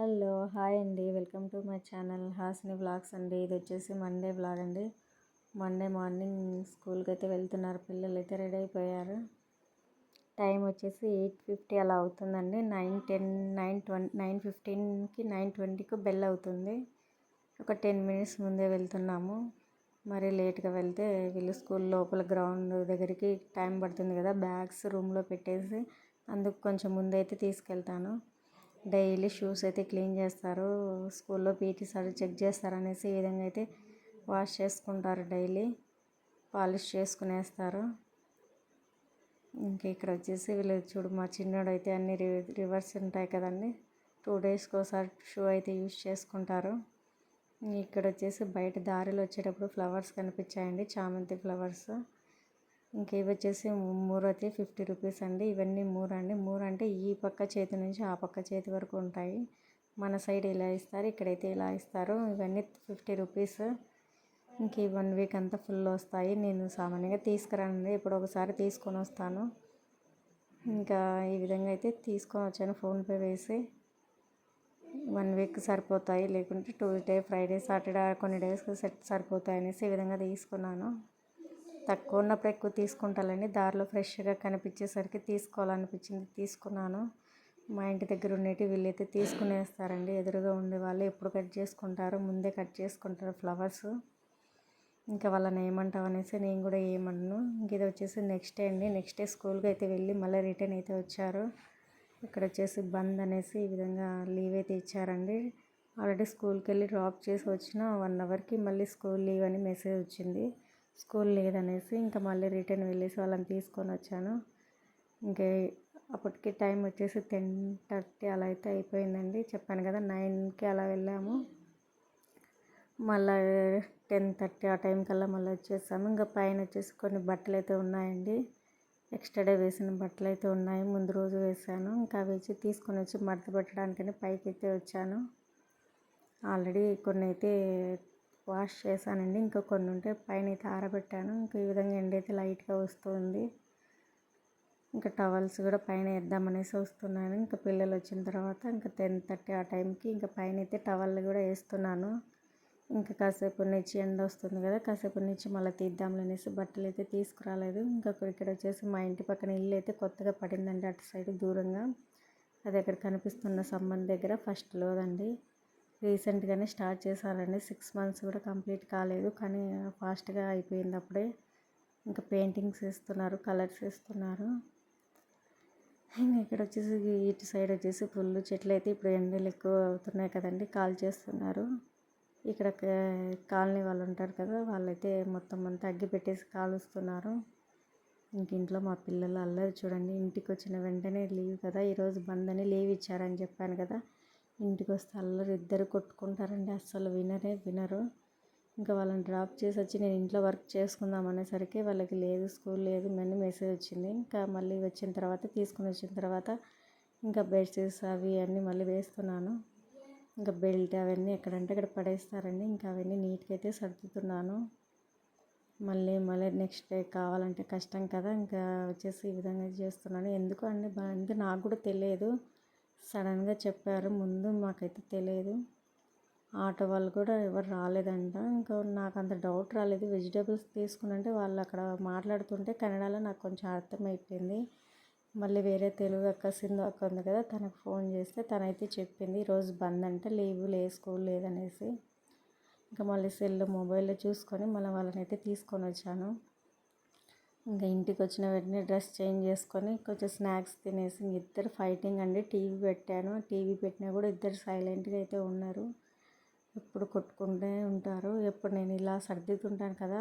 Hello hi అండి. Welcome to my channel Hasni vlogs అండి. ఇది వచ్చేసి మండే బ్లాగ్ అండి. మండే మార్నింగ్ స్కూల్కి అయితే వెళ్తున్నారు పిల్లలు అయితే రెడీ అయిపోయారు. టైం వచ్చేసి ఎయిట్ ఫిఫ్టీ అలా అవుతుందండి. Nine ten nine twenty nine ఫిఫ్టీన్కి nine ట్వంటీకి బెల్ అవుతుంది. ఒక టెన్ మినిట్స్ ముందే వెళ్తున్నాము. మరి లేట్గా వెళ్తే వీళ్ళు స్కూల్ లోపల గ్రౌండ్ దగ్గరికి టైం పడుతుంది కదా బ్యాగ్స్ రూమ్లో పెట్టేసి అందుకు కొంచెం ముందైతే తీసుకెళ్తాను. డైలీ షూస్ అయితే క్లీన్ చేస్తారు. స్కూల్లో పీటీ సార్ చెక్ చేస్తారు అనేసి ఈ విధంగా అయితే వాష్ చేసుకుంటారు డైలీ. పాలిష్ చేసుకునేస్తారు. ఇంకా ఇక్కడ వచ్చేసి వీళ్ళు చూడు మా చిన్నోడు అయితే అన్ని రివర్స్ ఉంటాయి కదండి. టూ డేస్కి ఒకసారి షూ అయితే యూజ్ చేసుకుంటారు. ఇక్కడ వచ్చేసి బయట దారిలో వచ్చేటప్పుడు ఫ్లవర్స్ కనిపించాయండి. చామంతి ఫ్లవర్స్. ఇంకా ఇవి వచ్చేసి మూరతి ఫిఫ్టీ రూపీస్ అండి. ఇవన్నీ మూర అండి. మూర అంటే ఈ పక్క చేతి నుంచి ఆ పక్క చేతి వరకు ఉంటాయి. మన సైడ్ ఇలా ఇస్తారు ఇక్కడైతే ఇలా ఇస్తారు ఇవన్నీ ఫిఫ్టీ రూపీస్. ఇంక ఈ వన్ వీక్ అంతా ఫుల్ వస్తాయి. నేను సామాన్యంగా తీసుకురానండి. ఇప్పుడు ఒకసారి తీసుకొని వస్తాను. ఇంకా ఈ విధంగా అయితే తీసుకొని వచ్చాను ఫోన్పే వేసి. వన్ వీక్ సరిపోతాయి. లేకుంటే ట్యూస్డే ఫ్రైడే సాటర్డే కొన్ని డేస్కి సెట్ సరిపోతాయి అనేసి ఈ విధంగా తీసుకున్నాను. తక్కువ ఉన్నప్పుడు ఎక్కువ తీసుకుంటానండి దారిలో ఫ్రెష్గా కనిపించేసరికి తీసుకోవాలనిపించింది. తీసుకున్నాను. మా ఇంటి దగ్గర ఉండేటి వీళ్ళైతే తీసుకునేస్తారండి. ఎదురుగా ఉండే వాళ్ళు ఎప్పుడు కట్ చేసుకుంటారు ముందే కట్ చేసుకుంటారు ఫ్లవర్స్. ఇంకా వాళ్ళని ఏమంటావు అనేసి నేను కూడా ఏమన్నాను ఇంక ఇది వచ్చేసి నెక్స్ట్ డే అండి. నెక్స్ట్ డే స్కూల్కి అయితే వెళ్ళి మళ్ళీ రిటర్న్ అయితే వచ్చారు. ఇక్కడ వచ్చేసి బంద్ అనేసి ఈ విధంగా లీవ్ అయితే ఇచ్చారండి. ఆల్రెడీ స్కూల్కి వెళ్ళి డ్రాప్ చేసి వచ్చిన వన్ అవర్కి మళ్ళీ స్కూల్ లీవ్ అని మెసేజ్ వచ్చింది. స్కూల్ లేదనేసి ఇంకా మళ్ళీ రిటర్న్ వెళ్ళేసి వాళ్ళని తీసుకొని వచ్చాను. ఇంకా అప్పటికి టైం వచ్చేసి టెన్ థర్టీ అలా అయితే అయిపోయిందండి. చెప్పాను కదా నైన్కి అలా వెళ్ళాము. మళ్ళీ టెన్ థర్టీ ఆ టైం కల్లా మళ్ళీ వచ్చేసాము. ఇంకా పైన వచ్చేసి కొన్ని బట్టలు అయితే ఉన్నాయండి. ఎక్స్ట్రా డే వేసిన బట్టలు అయితే ఉన్నాయి. ముందు రోజు వేసాను. ఇంకా అవి వచ్చి తీసుకొని వచ్చి మడత పెట్టడానికని పైకి అయితే వచ్చాను. ఆల్రెడీ కొన్ని అయితే వాష్ చేశానండి. ఇంకా కొన్ని ఉంటే పైన అయితే ఆరబెట్టాను. ఇంకా ఈ విధంగా ఎండ అయితే లైట్గా వస్తుంది. ఇంకా టవల్స్ కూడా పైన వేద్దామనేసి వస్తున్నాను. ఇంకా పిల్లలు వచ్చిన తర్వాత ఇంకా టెన్ థర్టీ ఆ టైంకి ఇంకా పైన అయితే టవల్ కూడా వేస్తున్నాను. ఇంకా కాసేపు నుంచి ఎండ వస్తుంది కదా కాసేపు నుంచి మళ్ళీ తీద్దాంలే అనేసి బట్టలు అయితే తీసుకురాలేదు. ఇంకా ఇక్కడ వచ్చేసి మా ఇంటి పక్కన ఇల్లు అయితే కొత్తగా పడిందండి అటు సైడ్ దూరంగా. అది అక్కడ కనిపిస్తున్న సంబంధ దగ్గర ఫస్ట్లోదండి రీసెంట్గానే స్టార్ట్ చేశానండి సిక్స్ మంత్స్ కూడా కంప్లీట్ కాలేదు. కానీ ఫాస్ట్గా అయిపోయింది అప్పుడే ఇంకా పెయింటింగ్స్ వేస్తున్నారు కలర్స్ వేస్తున్నారు. ఇంకా ఇక్కడ వచ్చేసి ఇటు సైడ్ వచ్చేసి ఫుల్ చెట్లు అయితే ఇప్పుడు ఎండలు ఎక్కువ అవుతున్నాయి కదండి కాల్ చేస్తున్నారు. ఇక్కడ కాలనీ వాళ్ళు ఉంటారు కదా వాళ్ళైతే మొత్తం అంతా అగ్గి పెట్టేసి కాలుస్తున్నారు. ఇంక ఇంట్లో మా పిల్లలు అల్లరి చూడండి ఇంటికి వచ్చిన వెంటనే లీవ్ కదా ఈరోజు బంద్ అని లీవ్ ఇచ్చారని చెప్పాను కదా. ఇంటికి వస్తే అల్లరి ఇద్దరు కొట్టుకుంటారండి. అస్సలు వినరే వినరు. ఇంకా వాళ్ళని డ్రాప్ చేసి వచ్చి నేను ఇంట్లో వర్క్ చేసుకుందాం అనేసరికి వాళ్ళకి లేదు స్కూల్ లేదు మనీ మెసేజ్ వచ్చింది. ఇంకా మళ్ళీ వచ్చిన తర్వాత తీసుకుని వచ్చిన తర్వాత ఇంకా బెడ్షీట్స్ అవి అన్నీ మళ్ళీ వేస్తున్నాను. ఇంకా బెల్ట్ అవన్నీ ఎక్కడంటే అక్కడ పడేస్తారండి. ఇంకా అవన్నీ నీట్గా అయితే సర్దుతున్నాను. మళ్ళీ మళ్ళీ నెక్స్ట్ డే కావాలంటే కష్టం కదా. ఇంకా వచ్చేసి ఈ విధంగా చేస్తున్నాను. ఎందుకు అండి? అంటే నాకు కూడా తెలియదు. సడన్గా చెప్పారు. ముందు మాకైతే తెలియదు ఆటో వాళ్ళు కూడా ఎవరు రాలేదంట. ఇంకా నాకు అంత డౌట్ రాలేదు. వెజిటేబుల్స్ తీసుకున్నంటే వాళ్ళు అక్కడ మాట్లాడుతుంటే కన్నడలో నాకు కొంచెం అర్థమైపోయింది. మళ్ళీ వేరే తెలుగు అక్క సింధు అక్క ఉంది కదా తనకు ఫోన్ చేస్తే తనైతే చెప్పింది ఈరోజు బంద్ అంటే లీవ్ లేదు స్కూల్ లేదనేసి. ఇంకా మళ్ళీ సెల్ మొబైల్లో చూసుకొని మళ్ళీ వాళ్ళనైతే తీసుకొని వచ్చాను. ఇంకా ఇంటికి వచ్చిన వెంటనే డ్రెస్ చేంజ్ చేసుకొని కొంచెం స్నాక్స్ తినేసి ఇద్దరు ఫైటింగ్ అండి. టీవీ పెట్టాను. టీవీ పెట్టినా కూడా ఇద్దరు సైలెంట్గా అయితే ఉన్నారు. ఎప్పుడు కొట్టుకుంటూ ఉంటారు. ఎప్పుడు నేను ఇలా సర్దుతుంటాను కదా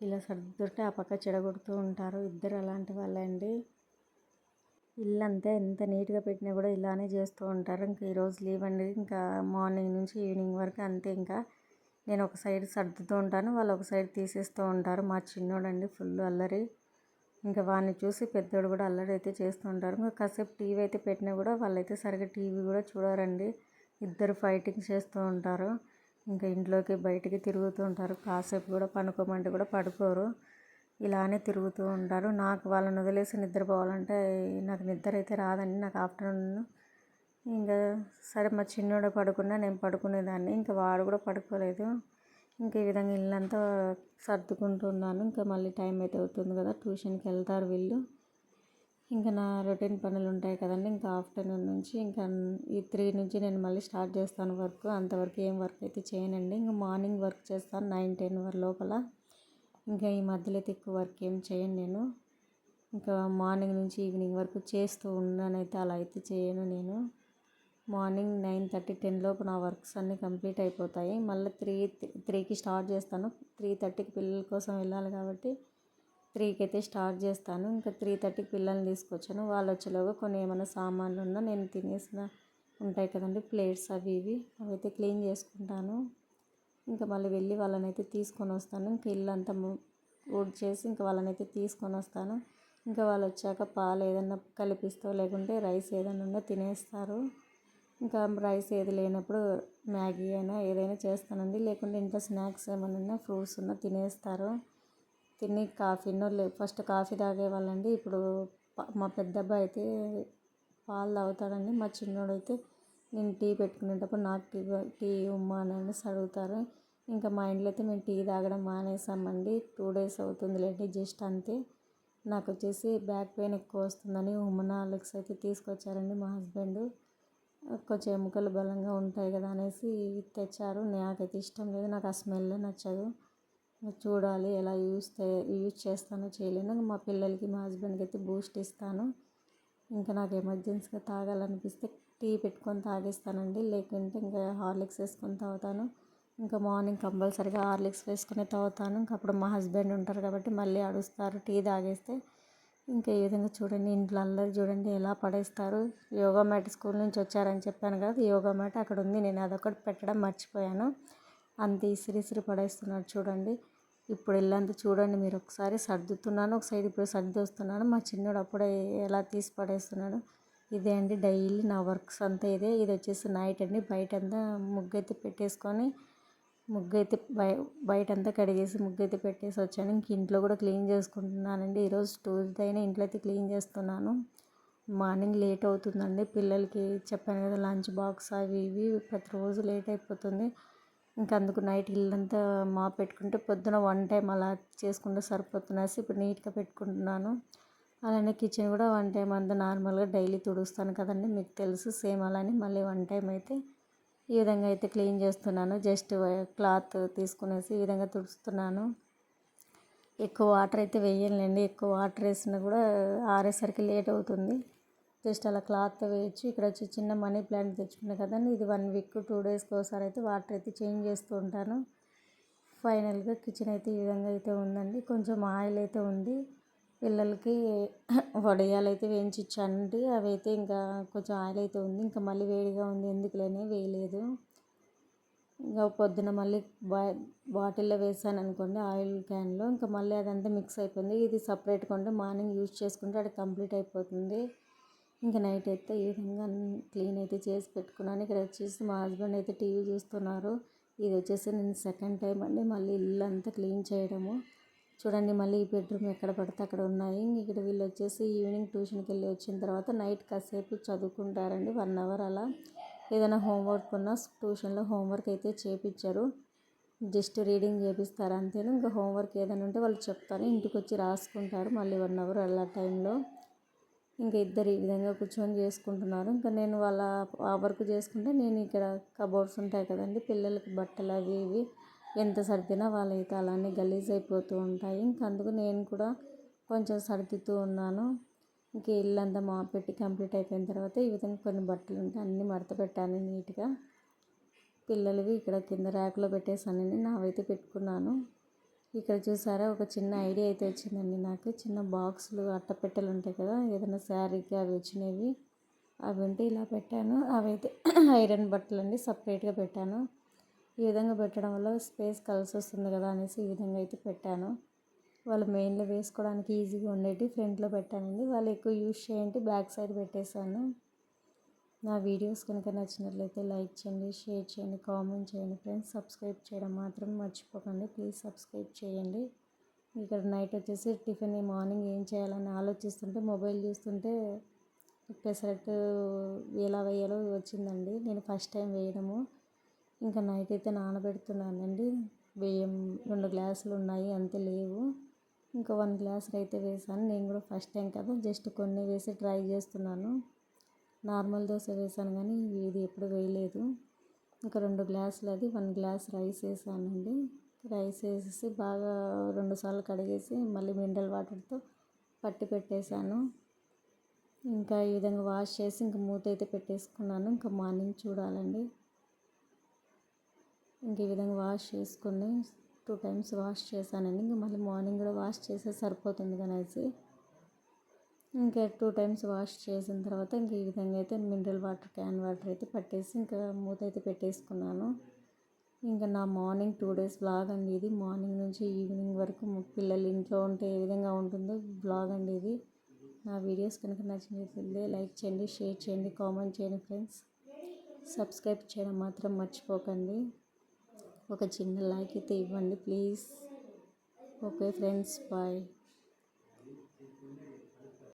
ఇలా సర్దుతుంటే ఆ పక్క చెడగొడుతూ ఉంటారు. ఇద్దరు అలాంటి వాళ్ళండి. ఇల్లు అంతే ఎంత నీట్గా పెట్టినా కూడా ఇలానే చేస్తూ ఉంటారు. ఇంకా ఈరోజు లీవ్ అండి. ఇంకా మార్నింగ్ నుంచి ఈవినింగ్ వరకు అంతే ఇంకా. నేను ఒక సైడ్ సర్దుతూ ఉంటాను. వాళ్ళు ఒక సైడ్ తీసేస్తూ ఉంటారు. మా చిన్నోడండి ఫుల్ అల్లరి. ఇంకా వాడిని చూసి పెద్దోడు కూడా అల్లరి అయితే చేస్తూ ఉంటారు. ఇంకా కాసేపు టీవీ అయితే పెట్టినా కూడా వాళ్ళైతే సరిగ్గా టీవీ కూడా చూడరండి. ఇద్దరు ఫైటింగ్ చేస్తూ ఉంటారు. ఇంకా ఇంట్లోకి బయటికి తిరుగుతూ ఉంటారు. కాసేపు కూడా పనుకోమంటే కూడా పడుకోరు. ఇలానే తిరుగుతూ ఉంటారు. నాకు వాళ్ళని వదిలేసి నిద్రపోవాలంటే నాకు నిద్ర అయితే రాదండి. నాకు ఆఫ్టర్నూన్ ఇంకా సరే మా చిన్నోడు పడుకున్నా నేను పడుకునేదాన్ని. ఇంకా వాడు కూడా పడుకోలేదు. ఇంకా ఈ విధంగా ఇల్లంతా సర్దుకుంటున్నాను. ఇంకా మళ్ళీ టైం అయితే అవుతుంది కదా ట్యూషన్కి వెళ్తారు వీళ్ళు. ఇంకా నా రొటీన్ పనులు ఉంటాయి కదండి ఇంకా ఆఫ్టర్నూన్ నుంచి ఇంకా ఈ త్రీ నుంచి నేను మళ్ళీ స్టార్ట్ చేస్తాను వర్క్. అంతవరకు ఏం వర్క్ అయితే చేయనండి. ఇంకా మార్నింగ్ వర్క్ చేస్తాను నైన్ టెన్ వరకు లోపల. ఇంకా ఈ మధ్యలో అయితే ఎక్కువ వర్క్ ఏం చేయను నేను. ఇంకా మార్నింగ్ నుంచి ఈవినింగ్ వరకు చేస్తూ ఉన్నానైతే అలా అయితే చేయను నేను. మార్నింగ్ నైన్ థర్టీ టెన్ లోపు నా వర్క్స్ అన్నీ కంప్లీట్ అయిపోతాయి. మళ్ళీ త్రీ త్రీకి స్టార్ట్ చేస్తాను. త్రీ థర్టీకి పిల్లల కోసం వెళ్ళాలి కాబట్టి త్రీకి అయితే స్టార్ట్ చేస్తాను. ఇంకా త్రీ థర్టీకి పిల్లల్ని తీసుకొచ్చాను. వాళ్ళు వచ్చేలోగా కొన్ని ఏమైనా సామాన్లు ఉన్నా నేను తినేసిన ఉంటాయి కదండి ప్లేట్స్ అవి ఇవి అవి అయితే క్లీన్ చేసుకుంటాను. ఇంకా మళ్ళీ వెళ్ళి వాళ్ళని అయితే తీసుకొని వస్తాను. ఇంకా ఇల్లు అంతా ఊడ్ చేసి ఇంకా వాళ్ళని అయితే తీసుకొని వస్తాను. ఇంకా వాళ్ళు వచ్చాక పాలు ఏదన్నా కలిపిస్తో లేకుంటే రైస్ ఏదైనా ఉన్నా తినేస్తారు. ఇంకా రైస్ ఏది లేనప్పుడు మ్యాగీ అయినా ఏదైనా చేస్తానండి. లేకుంటే ఇంట్లో స్నాక్స్ ఏమైనా ఉన్నా ఫ్రూట్స్ ఉన్నా తినేస్తారు. తిని కాఫీనో లే ఫస్ట్ కాఫీ తాగేవాళ్ళండి ఇప్పుడు మా పెద్ద అబ్బాయి అయితే పాలు తాగుతాడండి. మా చిన్నోడు అయితే నేను టీ పెట్టుకునేటప్పుడు నాకు టీ టీ ఉమ్మా అని అడుగుతారు. ఇంకా మా ఇంట్లో అయితే మేము టీ తాగడం మానేసామండి. టూ డేస్ అవుతుంది లేండి జస్ట్ అంతే. నాకు వచ్చేసి బ్యాక్ పెయిన్ ఎక్కువ వస్తుందని ఉమ్మన్ అయితే తీసుకొచ్చారండి మా హస్బెండ్. కొంచెం ఎముకలు బలంగా ఉంటాయి కదా అనేసి తెచ్చారు. నాకైతే ఇష్టం లేదు. నాకు ఆ స్మెల్ నచ్చదు. చూడాలి ఎలా యూస్ యూజ్ చేస్తానో చేయలేను. మా పిల్లలకి మా హస్బెండ్కి అయితే బూస్ట్ ఇస్తాను. ఇంకా నాకు ఎమర్జెన్సీగా తాగాలనిపిస్తే టీ పెట్టుకొని తాగేస్తానండి. లేకుంటే ఇంకా హార్లిక్స్ వేసుకొని తాగుతాను. ఇంకా మార్నింగ్ కంపల్సరిగా హార్లిక్స్ వేసుకొని తాగుతాను. ఇంకా అప్పుడు మా హస్బెండ్ ఉంటారు కాబట్టి మళ్ళీ అడుస్తారు టీ తాగేస్తే. ఇంకా ఈ విధంగా చూడండి ఇంట్లో అల్లరి చూడండి ఎలా పడేస్తారు. యోగా మ్యాట్ స్కూల్ నుంచి వచ్చారని చెప్పాను కదా యోగా మ్యాట్ అక్కడ ఉంది. నేను అదొకటి పెట్టడం మర్చిపోయాను. అంత ఇసిరి ఇసిరి పడేస్తున్నాడు చూడండి. ఇప్పుడు ఇల్లంతా చూడండి మీరు ఒకసారి సర్దుతున్నాను ఒక సైడ్ ఇప్పుడు సర్ది వస్తున్నాను. మా చిన్నోడు అప్పుడే ఎలా తీసి పడేస్తున్నాడు. ఇదే అండి డైలీ నా వర్క్స్ అంతా ఇదే. ఇది వచ్చేసి నైట్ అండి. బయట అంతా ముగ్గు అయితే పెట్టేసుకొని ముగ్గు అయితే బయ బయట అంతా కడిగేసి ముగ్గు అయితే పెట్టేసి వచ్చాను. ఇంక ఇంట్లో కూడా క్లీన్ చేసుకుంటున్నానండి. ఈరోజు ట్యూస్డే అయినా ఇంట్లో అయితే క్లీన్ చేస్తున్నాను. మార్నింగ్ లేట్ అవుతుందండి. పిల్లలకి చెప్పాను కదా లంచ్ బాక్స్ అవి ఇవి ప్రతిరోజు లేట్ అయిపోతుంది. ఇంకా అందుకు నైట్ ఇల్లంతా మా పెట్టుకుంటే పొద్దున వన్ టైం అలా చేసుకుంటే సరిపోతున్నసి ఇప్పుడు నీట్గా పెట్టుకుంటున్నాను. అలానే కిచెన్ కూడా వన్ టైం అంతా నార్మల్గా డైలీ తుడుస్తాను కదండి. మీకు తెలుసు సేమ్ అలానే మళ్ళీ వన్ టైం అయితే ఈ విధంగా అయితే క్లీన్ చేస్తున్నాను. జస్ట్ క్లాత్ తీసుకునేసి ఈ విధంగా తుడుస్తున్నాను. ఎక్కువ వాటర్ అయితే వేయలేండి. ఎక్కువ వాటర్ వేసినా కూడా ఆరేసరికి లేట్ అవుతుంది. జస్ట్ అలా క్లాత్ వేయచ్చు. ఇక్కడ వచ్చి చిన్న మనీ ప్లాంట్ తెచ్చుకున్నా కదండి ఇది వన్ వీక్ టూ డేస్కి ఒకసారి అయితే వాటర్ అయితే చేంజ్ చేస్తూ ఉంటాను. ఫైనల్గా కిచెన్ అయితే ఈ విధంగా అయితే ఉందండి. కొంచెం ఆయిల్ అయితే ఉంది. పిల్లలకి వడియాలు అయితే వేయించి ఇచ్చానండి అవి అయితే ఇంకా కొంచెం ఆయిల్ అయితే ఉంది. ఇంకా మళ్ళీ వేడిగా ఉంది. ఎందుకులేనే వేయలేదు. ఇంకా పొద్దున మళ్ళీ బా బాటిల్లో వేసాను అనుకోండి ఆయిల్ క్యాన్లో. ఇంకా మళ్ళీ అదంతా మిక్స్ అయిపోయింది. ఇది సపరేట్గా ఉంటే మార్నింగ్ యూజ్ చేసుకుంటే అది కంప్లీట్ అయిపోతుంది. ఇంకా నైట్ అయితే ఈ విధంగా క్లీన్ అయితే చేసి పెట్టుకున్నాను. ఇక్కడ వచ్చేసి మా హస్బెండ్ అయితే టీవీ చూస్తున్నారు. ఇది వచ్చేసి నేను సెకండ్ టైం అండి. మళ్ళీ ఇల్లు అంతా క్లీన్ చేయడము. చూడండి మళ్ళీ ఈ బెడ్రూమ్ ఎక్కడ పడితే అక్కడ ఉన్నాయి. ఇక్కడ వీళ్ళు వచ్చేసి ఈవినింగ్ ట్యూషన్కి వెళ్ళి వచ్చిన తర్వాత నైట్ కాసేపు చదువుకుంటారండి వన్ అవర్ అలా. ఏదైనా హోంవర్క్ ఉన్నా ట్యూషన్లో హోంవర్క్ అయితే చేపించారు జస్ట్ రీడింగ్ చేపిస్తారు అంతేను. ఇంకా హోంవర్క్ ఏదైనా ఉంటే వాళ్ళు చెప్తారు. ఇంటికి వచ్చి రాసుకుంటారు మళ్ళీ వన్ అవర్ అలా టైంలో. ఇంకా ఇద్దరు ఈ విధంగా కూర్చొని చేసుకుంటున్నారు. ఇంకా నేను వాళ్ళ ఆ వర్క్ చేసుకుంటే నేను ఇక్కడ కబోర్డ్స్ ఉంటాయి కదండి పిల్లలకి బట్టలు అవి ఇవి ఎంత సర్దినా వాళ్ళైతే అలానే గలీజ్ అయిపోతూ ఉంటాయి. ఇంక అందుకు నేను కూడా కొంచెం సర్దుతూ ఉన్నాను. ఇంక ఇల్లంతా మా పెట్టి కంప్లీట్ అయిపోయిన తర్వాత ఈ విధంగా కొన్ని బట్టలు ఉంటాయి అన్నీ మడత పెట్టాను నీట్గా. పిల్లలవి ఇక్కడ కింద ర్యాక్లో పెట్టేసాను నావైతే పెట్టుకున్నాను. ఇక్కడ చూసారా ఒక చిన్న ఐడియా అయితే వచ్చిందండి నాకు. చిన్న బాక్సులు అట్టపెట్టెలు ఉంటాయి కదా ఏదైనా శారీకి అవి వచ్చినవి అవి ఉంటే ఇలా పెట్టాను. అవైతే ఐరన్ బట్టలు అండి సపరేట్గా పెట్టాను. ఈ విధంగా పెట్టడం వల్ల స్పేస్ కలిసి వస్తుంది కదా అనేసి ఈ విధంగా అయితే పెట్టాను. వాళ్ళు మెయిన్లో వేసుకోవడానికి ఈజీగా ఉండేటి ఫ్రంట్లో పెట్టానండి. వాళ్ళు ఎక్కువ యూజ్ చేయండి బ్యాక్ సైడ్ పెట్టేశాను. నా వీడియోస్ కనుక నచ్చినట్లయితే లైక్ చేయండి షేర్ చేయండి కామెంట్ చేయండి ఫ్రెండ్స్. సబ్స్క్రైబ్ చేయడం మాత్రం మర్చిపోకండి. ప్లీజ్ సబ్స్క్రైబ్ చేయండి. ఇక్కడ నైట్ వచ్చేసి టిఫిన్ మార్నింగ్ ఏం చేయాలని ఆలోచిస్తుంటే మొబైల్ చూస్తుంటే పెసరట్టు ఎలా వేయాలో వచ్చిందండి. నేను ఫస్ట్ టైం వేయడము. ఇంకా నైట్ అయితే నానబెడుతున్నానండి. బియ్యం రెండు గ్లాసులు ఉన్నాయి అంతే లేవు. ఇంకా వన్ గ్లాసులు అయితే వేసాను. నేను కూడా ఫస్ట్ టైం కదా జస్ట్ కొన్ని వేసి ట్రై చేస్తున్నాను. నార్మల్ దోశ వేసాను కానీ ఇది ఎప్పుడు వేయలేదు. ఇంకా రెండు గ్లాసులు అది వన్ గ్లాస్ రైస్ వేసానండి. రైస్ వేసేసి బాగా రెండుసార్లు కడిగేసి మళ్ళీ మినరల్ వాటర్తో పట్టి పెట్టేశాను. ఇంకా ఈ విధంగా వాష్ చేసి ఇంకా మూత అయితే పెట్టేసుకున్నాను. ఇంకా మార్నింగ్ చూడాలండి. ఇంక ఈ విధంగా వాష్ చేసుకుని టూ టైమ్స్ వాష్ చేశానండి. ఇంకా మళ్ళీ మార్నింగ్ కూడా వాష్ చేస్తే సరిపోతుంది కనేసి ఇంకా టూ టైమ్స్ వాష్ చేసిన తర్వాత ఇంక ఈ విధంగా అయితే మినరల్ వాటర్ క్యాన్ వాటర్ అయితే పట్టేసి ఇంకా మూత అయితే పెట్టేసుకున్నాను. ఇంకా నా మార్నింగ్ టూ డేస్ బ్లాగ్ అండి ఇది. మార్నింగ్ నుంచి ఈవినింగ్ వరకు పిల్లలు ఇంట్లో ఉంటే ఏ విధంగా ఉంటుందో బ్లాగ్ అండి ఇది. నా వీడియోస్ కనుక నచ్చినట్లయితే లైక్ చేయండి షేర్ చేయండి కామెంట్ చేయండి ఫ్రెండ్స్. సబ్స్క్రైబ్ చేయడం మాత్రం మర్చిపోకండి. ఒక చిన్న లైక్ అయితే ఇవ్వండి ప్లీజ్. Okay friends bye.